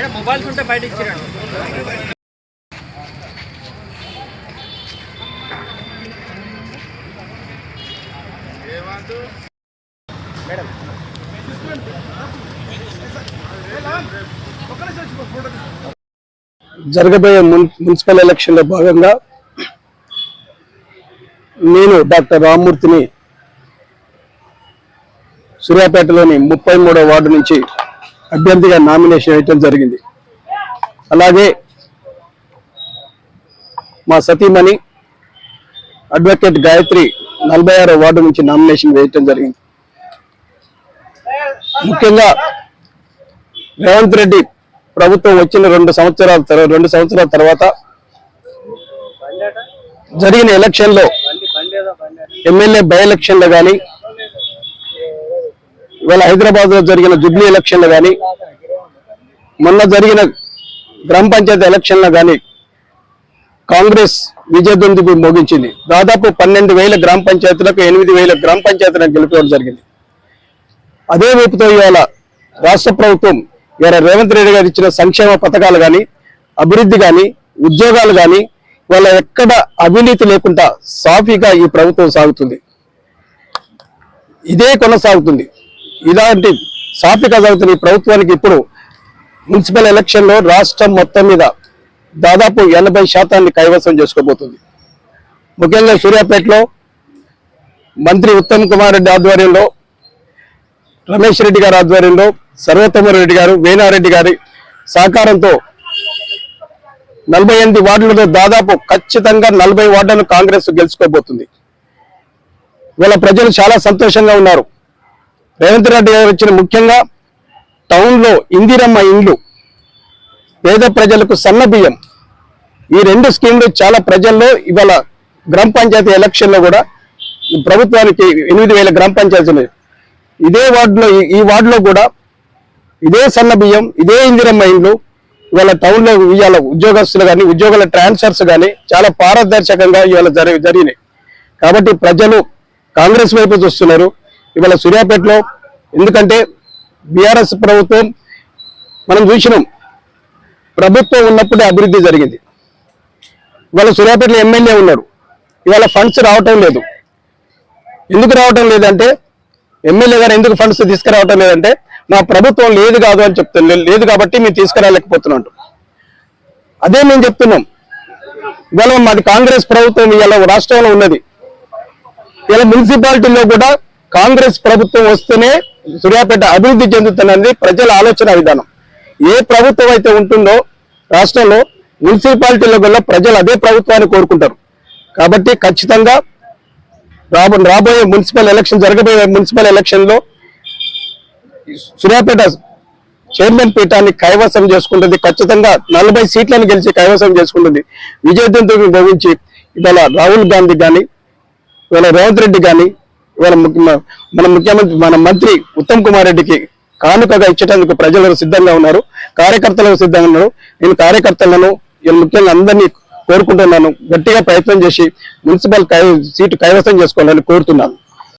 Madam mobiles ఉంటే బయట ఇచ్చిరండి madam. జరగబోయే మున్- మున్సిపల్ ఎలక్షన్లో భాగంగా నేను డాక్టర్ రామ్మూర్తిని సూర్యాపేటలోని ముప్పై మూడో వార్డు నుంచి అభ్యర్థిగా నామినేషన్ వేయటం జరిగింది. అలాగే మా సతీమణి అడ్వకేట్ గాయత్రి నలభై ఆరో వార్డు నుంచి నామినేషన్ వేయటం జరిగింది. ముఖ్యంగా రేవంత్ రెడ్డి ప్రభుత్వం వచ్చిన రెండు సంవత్సరాల తర్వాత రెండు సంవత్సరాల తర్వాత జరిగిన ఎలక్షన్లో ఎమ్మెల్యే బై ఎలక్షన్లో కానీ ఇవాళ హైదరాబాద్లో జరిగిన జుబ్లీ ఎలక్షన్లు కానీ మొన్న జరిగిన గ్రామ పంచాయతీ ఎలక్షన్లు కానీ కాంగ్రెస్ విజయదుందుకు మోగించింది. దాదాపు పన్నెండు వేల గ్రామ పంచాయతీలకు ఎనిమిది వేల గ్రామ పంచాయతీలను గెలుపడం జరిగింది. అదే వైపుతో ఇవాళ రాష్ట్ర ప్రభుత్వం ఇవాళ రేవంత్ రెడ్డి గారు ఇచ్చిన సంక్షేమ పథకాలు కానీ అభివృద్ధి కానీ ఉద్యోగాలు కానీ వాళ్ళ ఎక్కడ అవినీతి లేకుండా సాఫీగా ఈ ప్రభుత్వం సాగుతుంది. ఇదే కొనసాగుతుంది. ఇలాంటి సాఫీగా జరుగుతున్న ఈ ప్రభుత్వానికి ఇప్పుడు మున్సిపల్ ఎలక్షన్లో రాష్ట్రం మొత్తం మీద దాదాపు ఎనభై శాతాన్ని కైవసం చేసుకోబోతుంది. ముఖ్యంగా సూర్యాపేటలో మంత్రి ఉత్తమ్ కుమార్ రెడ్డి ఆధ్వర్యంలో రమేష్ రెడ్డి గారి ఆధ్వర్యంలో సర్వోత్తమ రెడ్డి గారు వేణారెడ్డి గారి సహకారంతో నలభై ఎనిమిది వార్డులతో దాదాపు ఖచ్చితంగా నలభై వార్డులను కాంగ్రెస్ గెలుచుకోబోతుంది. ఇవాళ ప్రజలు చాలా సంతోషంగా ఉన్నారు. రేవంత్ రెడ్డి గారు వచ్చిన ముఖ్యంగా టౌన్లో ఇందిరమ్మ ఇండ్లు పేద ప్రజలకు సన్న బియ్యం. ఈ రెండు స్కీమ్లు చాలా ప్రజల్లో ఇవాళ గ్రామ పంచాయతీ ఎలక్షన్లో కూడా ఈ ప్రభుత్వానికి ఎనిమిది వేల గ్రామ పంచాయతీలు ఇదే వార్డులో ఈ- వార్డులో కూడా ఇదే సన్న బియ్యం ఇదే ఇందిరమ్మ ఇండ్లు ఇవాళ టౌన్లో ఇవాళ ఉద్యోగస్తులు కానీ ఉద్యోగుల ట్రాన్స్ఫర్స్ కానీ చాలా పారదర్శకంగా ఇవాళ జరిగి జరిగినాయి. కాబట్టి ప్రజలు కాంగ్రెస్ వైపు చూస్తున్నారు. ఇవాళ సూర్యాపేటలో ఎందుకంటే బీఆర్ఎస్ ప్రభుత్వం మనం చూసినాం ప్రభుత్వం ఉన్నప్పుడే అభివృద్ధి జరిగింది. ఇవాళ సూర్యాపేటలో ఎమ్మెల్యే ఉన్నారు. ఇవాళ ఫండ్స్ రావటం లేదు. ఎందుకు రావటం లేదంటే ఎమ్మెల్యే గారు ఎందుకు ఫండ్స్ తీసుకురావటం లేదంటే మా ప్రభుత్వం లేదు కాదు అని చెప్తుంది లేదు కాబట్టి మేము తీసుకురాలేకపోతున్నాం అదే మేము చెప్తున్నాం. ఇవాళ మాది కాంగ్రెస్ ప్రభుత్వం ఇవాళ రాష్ట్రంలో ఉన్నది. ఇలా మున్సిపాలిటీలో కూడా కాంగ్రెస్ ప్రభుత్వం వస్తేనే సూర్యాపేట అభివృద్ధి చెందుతున్నది ప్రజల ఆలోచన విధానం. ఏ ప్రభుత్వం అయితే ఉంటుందో రాష్ట్రంలో మున్సిపాలిటీల వల్ల ప్రజలు అదే ప్రభుత్వాన్ని కోరుకుంటారు. కాబట్టి ఖచ్చితంగా రాబో రాబోయే మున్సిపల్ ఎలక్షన్ జరగబోయే మున్సిపల్ ఎలక్షన్లో సూర్యాపేట చైర్మన్ పీఠాన్ని కైవసం చేసుకుంటుంది. ఖచ్చితంగా నలభై సీట్లను గెలిచి కైవసం చేసుకుంటుంది. విజయదంతో భవించి ఇవాళ రాహుల్ గాంధీ కానీ ఇవాళ రేవంత్ రెడ్డి కానీ ఇవాళ మన ముఖ్యమంత్రి మన మంత్రి ఉత్తమ్ కుమార్ రెడ్డికి కానుకగా ఇచ్చేటందుకు ప్రజలు సిద్ధంగా ఉన్నారు కార్యకర్తలు సిద్ధంగా ఉన్నారు. నేను కార్యకర్తలను ముఖ్యంగా అందరినీ కోరుకుంటున్నాను. గట్టిగా ప్రయత్నం చేసి మున్సిపల్ సీటు కైవసం చేసుకోవాలని కోరుతున్నాను.